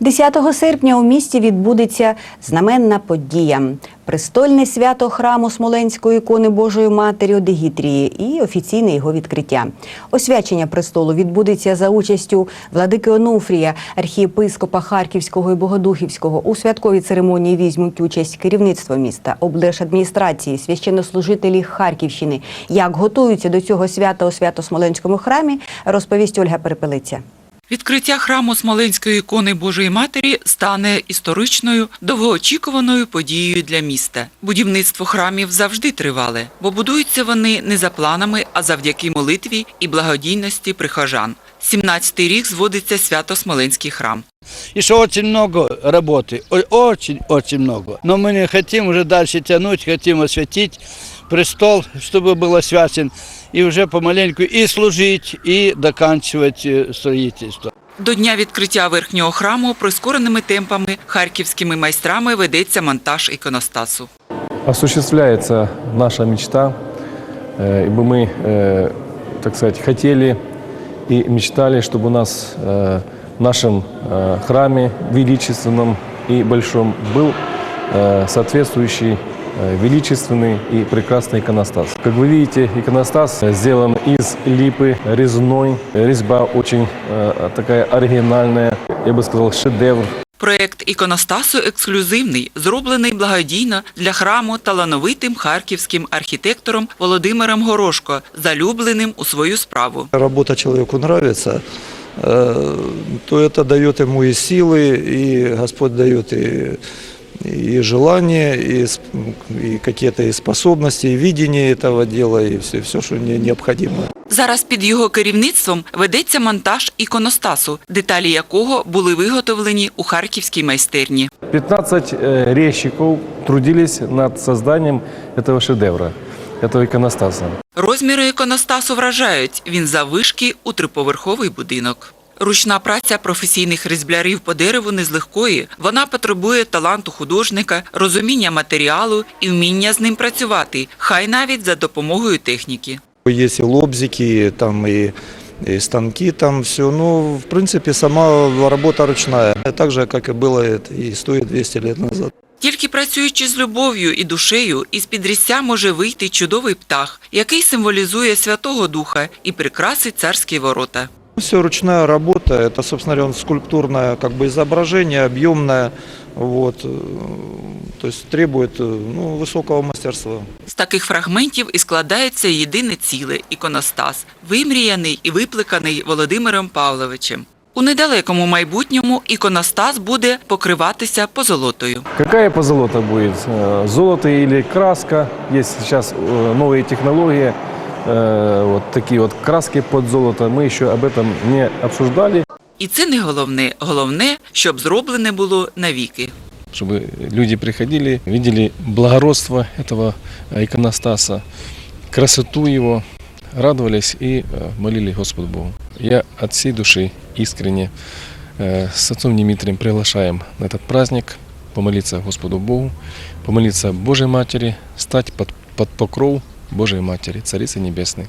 10 серпня у місті відбудеться знаменна подія. Престольне свято храму Смоленської ікони Божої Матері Одегітрії і офіційне його відкриття. Освячення престолу відбудеться за участю владики Онуфрія, архієпископа Харківського і Богодухівського. У святковій церемонії візьмуть участь керівництво міста, облдержадміністрації, священнослужителі Харківщини. Як готуються до цього свята у Свято-Смоленському храмі, розповість Ольга Перепелиця. Відкриття храму Смоленської ікони Божої Матері стане історичною, довгоочікуваною подією для міста. Будівництво храмів завжди тривале, бо будуються вони не за планами, а завдяки молитві і благодійності прихожан. 17-й рік зводиться свято-смоленський храм. Еще очень много работы, о- очень-очень много. Но мы не хотим уже дальше тянуть, хотим осветить престол, чтобы был освячен, и уже помаленьку и служить, и доканчивать э, строительство. До дня відкриття верхнього храму прискореними темпами харківськими майстрами ведеться монтаж іконостасу. осуществляется наша мечта, э, ибо мы, э, так сказать, хотели и мечтали, чтобы у нас э, в нашем э, храме величественном и большом был э, соответствующий э, величественный и прекрасный иконостас. Как вы видите, иконостас э, сделан из липы резной. Резьба очень э, такая оригинальная, я бы сказал, шедевр. Проект іконостасу ексклюзивний, зроблений благодійно для храму талановитим харківським архітектором Володимиром Горошко, залюбленим у свою справу. работа человеку нравится, э, то это дает ему и силы, и Господь дает и, и желание, и, сп- и какие-то и способности, и видение этого дела, и все, все что не- необходимо. Зараз під його керівництвом ведеться монтаж іконостасу, деталі якого були виготовлені у харківській майстерні. 15 э, резчиков трудились над созданием этого шедевра, этого иконостаса. Розміри іконостасу вражають. Він заввишки у триповерховий будинок. Ручна праця професійних різблярів по дереву не з легкої. Вона потребує таланту художника, розуміння матеріалу і вміння з ним працювати, хай навіть за допомогою техніки. Есть и лобзики, там и, и станки, там все. Ну, в принципе, сама работа ручная. Так же, как и было это и 100, и 200 лет назад. Тільки працюючи з любов'ю і душею, із під різця може вийти чудовий птах, який символізує Святого Духа і прикрасить царські ворота. Все ручная работа, это, собственно говоря, скульптурное как бы изображение, объемное, вот, э, то есть требует э, ну, высокого мастерства. З таких фрагментів і складається єдине ціле іконостас, вимріяний і випликаний Володимиром Павловичем. У недалекому майбутньому іконостас буде покриватися позолотою. Какая позолота будет? Э, Золото или краска? Есть сейчас э, новые технологии, э, вот такие вот краски под золото. Мы еще об этом не обсуждали, І це не головне. Головне, щоб зроблене було навіки. чтобы люди приходили, видели благородство этого э, иконостаса, красоту его, радовались и э, молили Господу Богу. Я от всей души искренне э, с отцом Дмитрием приглашаем на этот праздник помолиться Господу Богу, помолиться Божьей Матери, стать под, под покров Божьей Матери, Царицы Небесной.